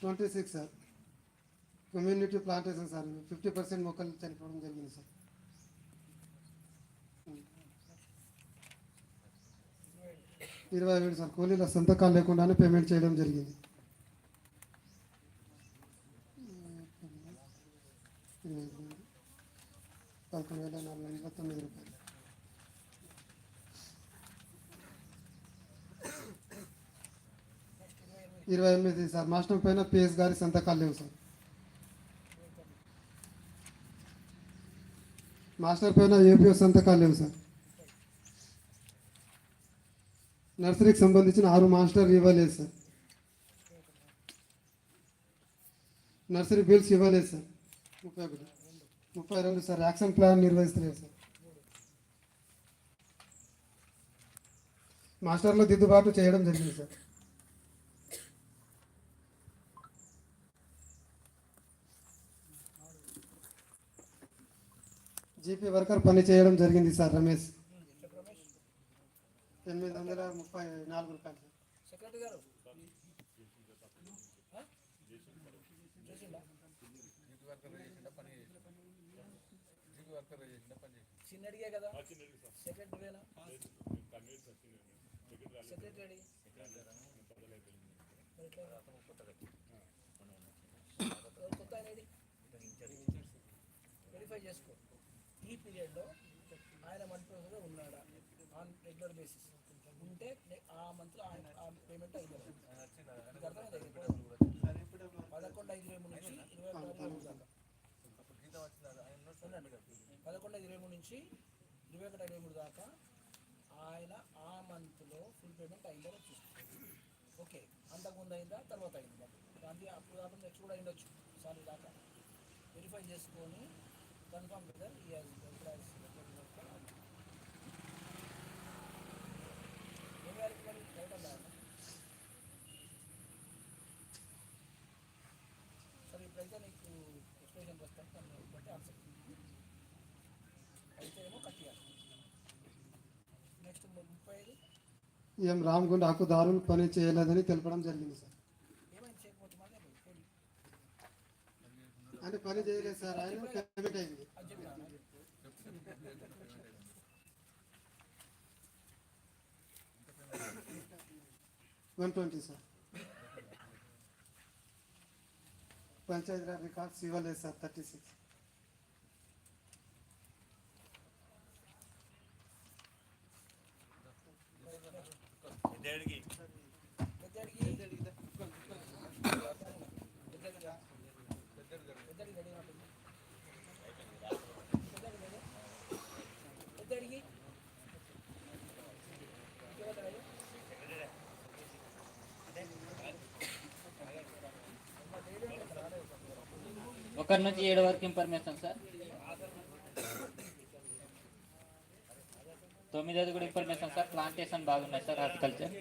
Twenty six sir. Community plantation sir. Fifty percent మొక్కలు చనిపోవడం జరిగింది సార్. ఇరవై ఏడు సార్. కూలీల సంతకాలు లేకుండానే పేమెంట్ చేయడం జరిగింది. పదకొండు వేల నాలుగు వందల తొమ్మిది రూపాయలు. ఇరవై ఎనిమిది సార్. మాస్టర్ పైన పిఎస్ గారి సంతకాలు లేవు సార్. మాస్టర్ పైన ఏపీఓ సంతకాలు లేవు సార్. నర్సరీకి సంబంధించిన ఆరు మాస్టర్ ఇవ్వలేదు సార్. నర్సరీ బిల్స్ ఇవ్వలేదు సార్. ముప్పై ఒకటి. ముప్పై రెండు సార్. యాక్షన్ ప్లాన్ నిర్వహిస్తలేదు సార్. మాస్టర్లో దిద్దుబాటు చేయడం జరిగింది సార్. జీపీ వర్కర్ పని చేయడం జరిగింది సార్ రమేష్. ఎనిమిది వందల ముప్పై నాలుగు రూపాయలు చిన్నడిగే కదా సెక్రటరీనా సెక్రటరీ వెరిఫై చేసుకో ఈ పీరియడ్లో ఆయన మంత్ ప్రొఫెసర్గా ఉన్నాడా? ఆన్ రెగ్యులర్ బేసిస్ ఉంటే ఆ మంత్లో ఆయన ఆ పేమెంట్ అయింది పదకొండు ఐదు ఇరవై మూడు నుంచి ఇరవై ఒకటి మూడు దాకా. పదకొండు ఐదు ఇరవై మూడు నుంచి ఇరవై ఒకటి ఇరవై మూడు దాకా ఆయన ఆ మంత్లో ఫుల్ పేమెంట్ అయిందో చూస్తుంది ఓకే. అంతకుముందు అయిందా? తర్వాత అయిందా? దాన్ని అప్పుడు కాకుండా నెక్స్ట్ కూడా అయిండొచ్చు. సార్లు దాకా. వెరిఫై చేసుకొని కన్ఫర్మ్ వెదర్ ఈ ఎంప్లాయీస్ ఏం వారికి మరి డౌట్ సరే ఇప్పుడైతే నీకు ఎక్స్ప్లెయిన్ వస్తాను దాన్ని బట్టి ఆన్సర్ అయితే ఏమో కట్టియాలి నెక్స్ట్ ముప్పై ఐదు ఎం రామగుండ హక్కుదారులు పని చేయలేదని తెలపడం జరిగింది సార్ అంటే పని చేయలేదు సార్ ఆయన పేమెంట్ అయింది అది చెప్పినా one twenty sir Panchayati Raj records ఇవ్వలేదు సార్ థర్టీ సిక్స్ ఒకరి నుంచి ఏడు వరకు ఇన్ఫర్మేషన్ సార్ తొమ్మిదోది కూడా ఇన్ఫర్మేషన్ సార్ ప్లాంటేషన్ బాగున్నాయి సార్ హార్టికల్చర్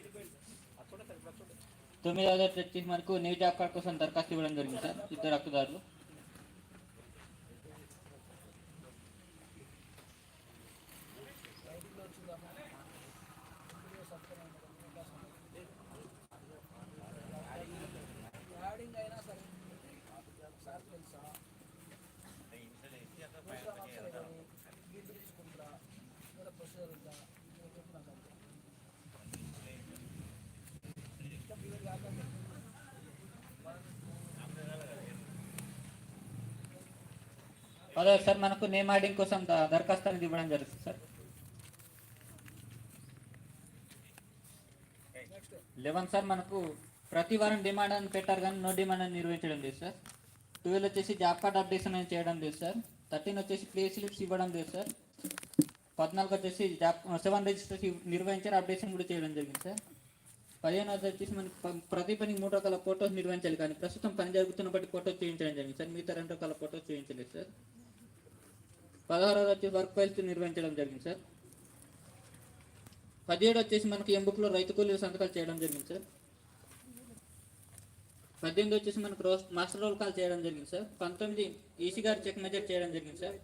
తొమ్మిదవది వచ్చి మనకు న్యూ జాబ్ కార్డ్ కోసం దరఖాస్తు ఇవ్వడం జరిగింది సార్ ఇద్దరు హక్కుదారులు. అదే సార్ మనకు నేమ్ యాడింగ్ కోసం దరఖాస్తు అనేది ఇవ్వడం జరుగుతుంది సార్. లెవెన్ సార్ మనకు ప్రతి వారం డిమాండ్ అని పెట్టారు కానీ నో డిమాండ్ అని నిర్వహించడం లేదు సార్. ట్వెల్వ్ వచ్చేసి జాబ్ కార్డ్ అప్డేషన్ అని చేయడం లేదు సార్. థర్టీన్ వచ్చేసి ప్లే స్లిప్స్ ఇవ్వడం లేదు సార్. పద్నాలుగు వచ్చేసి సెవెన్ రిజిస్ట్రేషన్ నిర్వహించారు. అప్డేషన్ కూడా చేయడం జరిగింది సార్. పదిహేను వద్ద వచ్చేసి మనకి ప్రతి పనికి మూడు రకాల ఫోటోస్ నిర్వహించాలి. కానీ ప్రస్తుతం పని జరుగుతున్న బట్టి ఫోటో చూపించడం జరిగింది సార్. మిగతా రెండు రకాల ఫోటోస్ చేయించలేదు సార్. పదహారు వచ్చి వర్క్ ఫైల్స్ నిర్వహించడం జరిగింది సార్. పదిహేడు వచ్చేసి మనకి ఎంబుక్లో రైతు కూలీల సంతకాలు చేయడం జరిగింది సార్. పద్దెనిమిది వచ్చేసి మనకు రోస్ మాస్టర్ రోల్ కాల్ చేయడం జరిగింది సార్. పంతొమ్మిది ఈసీ గారు చెక్ మెజర్ చేయడం జరిగింది సార్.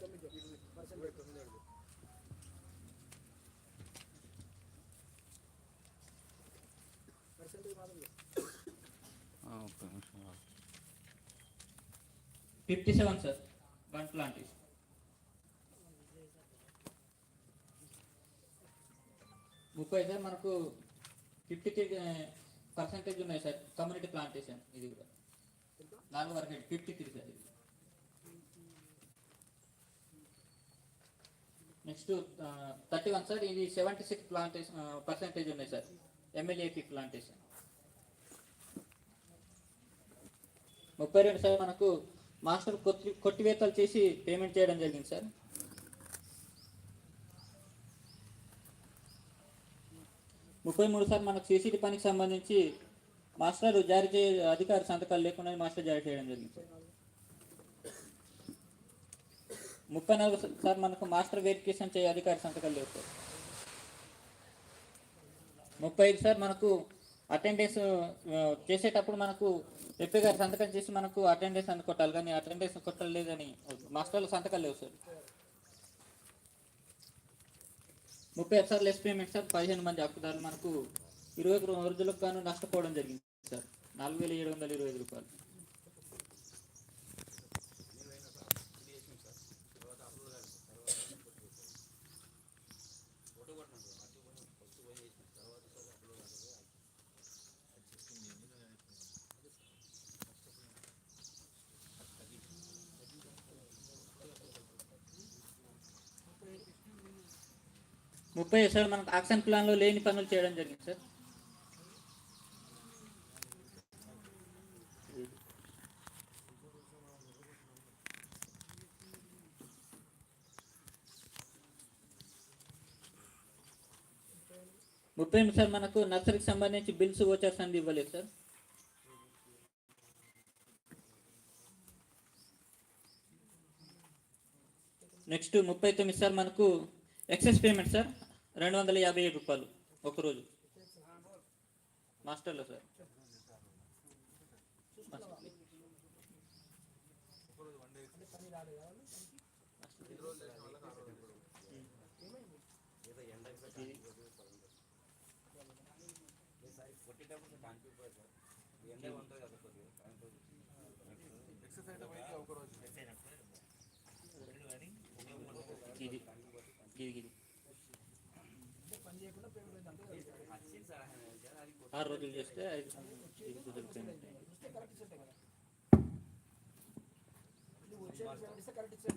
నిమిషం fifty seven sir one plantation ముప్పై సార్ మనకు ఫిఫ్టీ త్రీ పర్సెంటేజ్ ఉన్నాయి సార్ కమ్యూనిటీ ప్లాంటేషన్ ఇది కూడా. నాలుగు వరకు ఫిఫ్టీ త్రీ సార్ ఇది. నెక్స్ట్ థర్టీ వన్ సార్ ఇది సెవెంటీ సిక్స్ ప్లాంటేషన్ పర్సెంటేజ్ ఉన్నాయి సార్ ఎమ్మెల్యేపీ ప్లాంటేషన్ ముప్పై రెండు సార్ మనకు మాస్టర్ కొట్టి కొట్టివేతలు చేసి పేమెంట్ చేయడం జరిగింది సార్. ముప్పై మూడు సార్ మనకు సీసీటీ పనికి సంబంధించి మాస్టర్ జారీ చేయ అధికారి సంతకాలు లేకుండా మాస్టర్ జారీ చేయడం జరిగింది సార్. ముప్పై నాలుగు సార్ మనకు మాస్టర్ వెరిఫికేషన్ చేయ అధికారి సంతకాలు లేవు సార్. ముప్పై ఐదు సార్ మనకు అటెండెన్స్ చేసేటప్పుడు మనకు ఎప్పి గారు సంతకం చేసి మనకు అటెండెన్స్ అని కొట్టాలి. కానీ అటెండెన్స్ కొట్టలేదని మాస్టర్లు సంతకాలు లేవు సార్. ముప్పై ఐదు సార్ లెస్ పేమెంట్ సార్ పదిహేను మంది హక్కుదారులు మనకు ఇరవై ఒక రోజులకు గాను నష్టపోవడం జరిగింది సార్. నాలుగు వేల ఏడు వందల ఇరవై ఐదు రూపాయలు. ముప్పై సార్ మనకు యాక్షన్ ప్లాన్లో లేని పనులు చేయడం జరిగింది సార్. ముప్పై ఎనిమిది సార్ మనకు నర్సరీకి సంబంధించి బిల్స్ ఓచర్స్ అనేది ఇవ్వలేదు సార్. నెక్స్ట్ ముప్పై తొమ్మిది సార్ మనకు ఎక్సెస్ పేమెంట్ సార్. రెండు వందల యాభై ఏడు రూపాయలు ఒకరోజు. మాస్టర్లో సార్. ఇది ఇది ఇది. ఆరు రోజులు చేస్తే ఐదు ఐదు రోజులు పేమెంట్ అయింది. ఇస్తే కరెక్ట్ ఇస్తే కదా నువ్వు వచ్చే పేమెంట్ ఇస్తే కరెక్ట్ ఇస్తే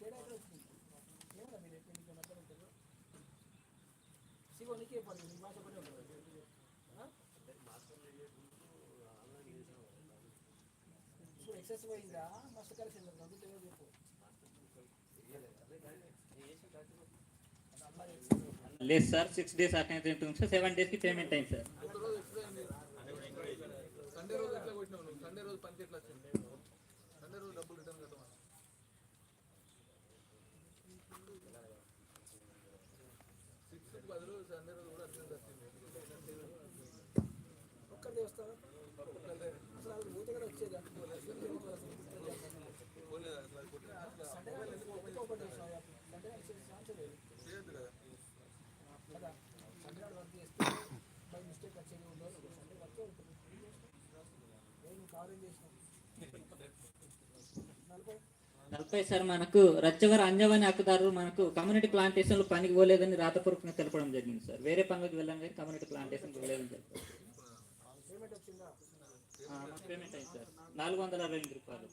తేడా ఎక్కడ వచ్చింది ఏమన్నా మీరు ఎప్పుడు నీకు మధ్యలో ఉంటారు శివ నీకే పడింది నీ భాష పడి ఉంటుంది ఇప్పుడు ఎక్సెస్ పోయిందా మస్తు కలిసి రెండు తెలియదు చెప్పు లేదు సార్ సిక్స్ డేస్ అటెండ్ ఉంటుంది సార్ సెవెన్ డేస్కి పేమెంట్ అయింది సార్ సండే రోజు ఎట్లా కొట్టినావు నువ్వు? సండే రోజు పనికి ఎట్లా వచ్చింది? నలభై సార్ మనకు రచ్చవర అంజవని హక్కుదారులు మనకు కమ్యూనిటీ ప్లాంటేషన్లో పనికి పోలేదని రాతపూర్వకంగా తెలపడం జరిగింది సార్. వేరే పనులకు వెళ్ళాం కానీ కమ్యూనిటీ ప్లాంటేషన్ పోలేదని చెప్పారు. పేమెంట్ పేమెంట్ అయింది సార్. నాలుగు వందల అరవై ఎనిమిది రూపాయలు.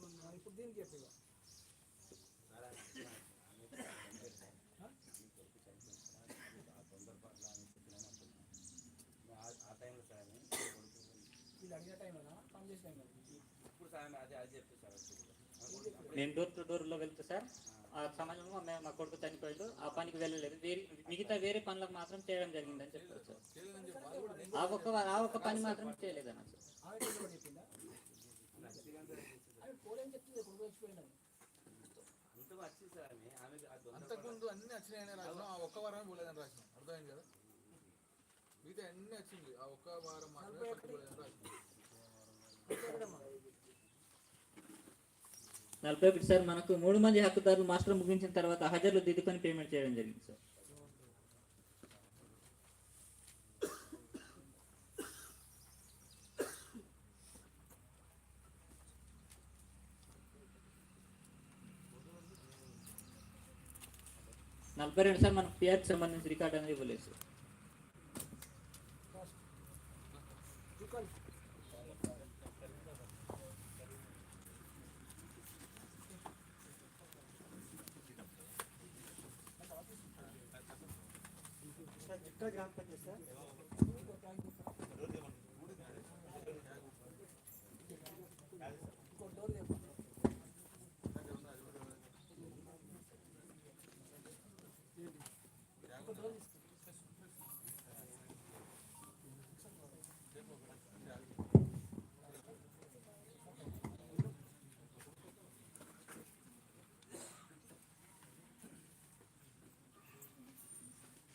నేను డోర్ టు డోర్లో వెళ్తే సార్. ఆ సమయంలో మేము మా కొడుకు చనిపోయాడు. ఆ పనికి వెళ్ళలేదు. వేరే మిగతా వేరే పనులకు మాత్రం చేయడం జరిగిందని చెప్పారు సార్. ఆ ఒక్క ఆ ఒక్క పని మాత్రం చేయలేదన్న సార్. అంతకుముందు అన్ని వచ్చినాయని రాసినాం. ఆ ఒక్క వారమే పోలేదని రాసినాం. అర్థమైంది కదా? మిగతా అన్ని వచ్చింది. ఆ ఒక్క వారం మాత్రమే రాసినాం. నలభై ఒకటి సార్. మనకు మూడు మంది హక్కుదారులు మాస్టర్ ముగించిన తర్వాత హాజర్లు దిద్దుకొని పేమెంట్ చేయడం జరిగింది సార్. నలభై రెండు సార్. మనకు పిఆర్కి సంబంధించి రికార్డ్ అనేది ఇవ్వలేదు సార్. ಚಿಕ್ಕ ಗ್ರಾಮ ಪಂಚಾಯತ್ ಸರ್ ఇంకో డోర్